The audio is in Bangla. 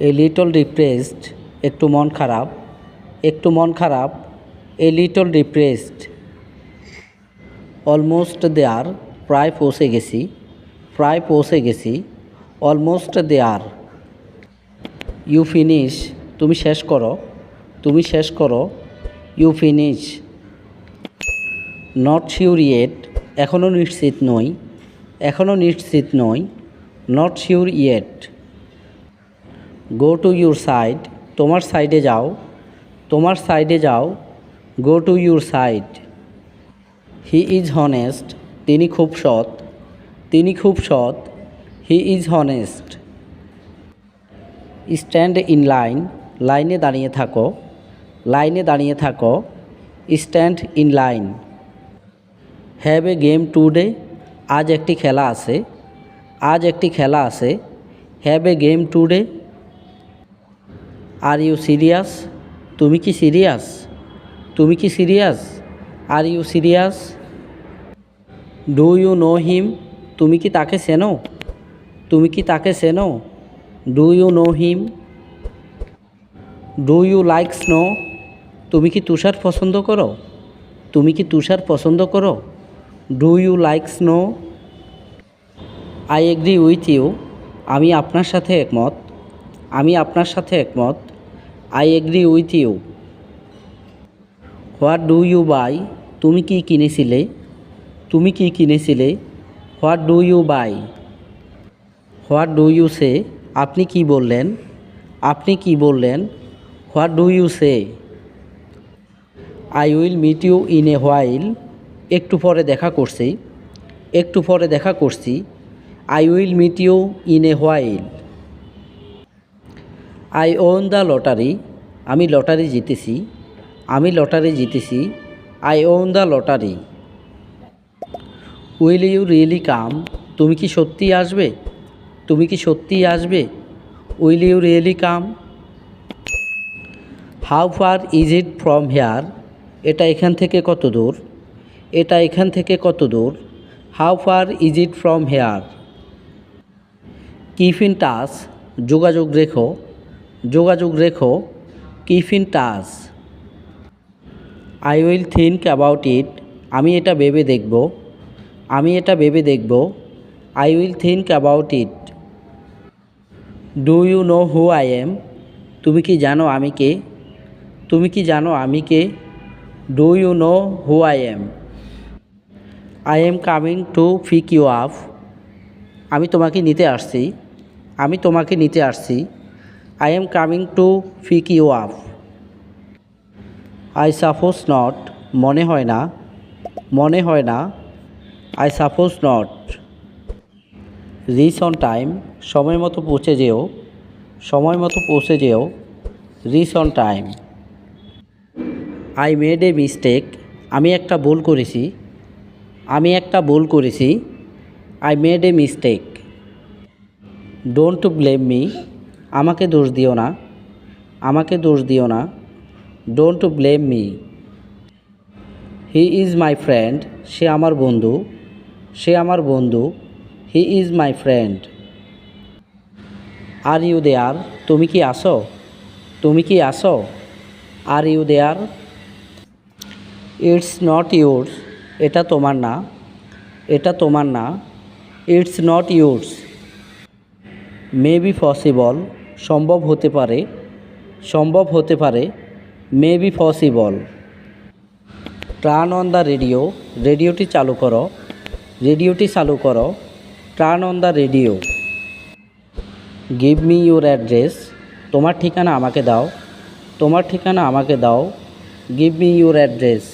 এ লিটল ডিপ্রেসড, একটু মন খারাপ, একটু মন খারাপ, a little depressed. Almost there, প্রায় পৌঁছে গেছি, প্রায় পৌঁছে গেছি, অলমোস্ট দেয়ার। ইউ ফিনিশ, তুমি শেষ করো, তুমি শেষ করো, you finish. Not sure yet এখনও নিশ্চিত নই এখনও নিশ্চিত নই, not sure yet. Go to your side তোমার সাইডে যাও, তোমার সাইডে যাও go to your side he is honest তিনি খুব সৎ, তিনি খুব সৎ he is honest stand in line লাইনে দাঁড়িয়ে থাকো লাইনে দাঁড়িয়ে থাকো stand in line have a game today আজ একটি খেলা আছে, আজ একটি খেলা আছে have a game today are you serious তুমি কি সিরিয়াস তুমি কি serious are you serious do you know him তুমি কি তাকে চেনো? তুমি কি তাকে চেনো? Do you know him do you like snow তুমি কি তুষার পছন্দ করো? তুমি কি তুষার পছন্দ করো? Do you like snow I agree with you আমি আপনার সাথে একমত। আমি আপনার সাথে একমত। I agree with you what do you buy তুমি কি কিনেছিলে? তুমি কি কিনেছিলে? What do you buy what do you say আপনি কি বললেন? আপনি কি বললেন? What do you say I will meet you in a while একটু পরে দেখা করছি। একটু পরে দেখা করছি। I will meet you in a while I won the lottery, আমি লটারি জিতেছি, আমি লটারি জিতেছি, I won the lottery. Will you really come? তুমি কি সত্যিই আসবে? তুমি কি সত্যিই আসবে? Will you really come? How far is it from here? এটা এখান থেকে কত দূর? এটা এখান থেকে কত দূর? How far is it from here? Keep in touch যোগাযোগ রেখো। যোগাযোগ রেখো keep in touch I will think about it আমি এটা ভেবে দেখব। আমি এটা ভেবে দেখব। I will think about it do you know who I am তুমি কি জানো আমি কে? তুমি কি জানো আমি কে? Do you know who I am I am coming to pick you up আমি তোমাকে নিতে আসছি। আমি তোমাকে নিতে আসছি। I am coming to pick you up I suppose not মনে হয় না। মনে হয় না। I suppose not reach on time সময় মতো পৌঁছে যেও। সময় মতো পৌঁছে যেও। Reach on time I made a mistake আমি একটা ভুল করেছি। আমি একটা ভুল করেছি। I made a mistake don't blame me আমাকে দোষ দিও না। আমাকে দোষ দিও না। Don't blame me he is my friend সে আমার বন্ধু। সে আমার বন্ধু। He is my friend are you there তুমি কি আসো তুমি কি আসো are you there it's not yours এটা তোমার না। এটা তোমার না। It's not yours may be possible সম্ভব হতে পারে, সম্ভব হতে পারে, may be possible. Turn on the radio, রেডিওটি চালু করো, রেডিওটি চালু করো turn on the radio. Give me your address তোমার ঠিকানা আমাকে দাও, তোমার ঠিকানা আমাকে দাও গিভ মি ইউর অ্যাড্রেস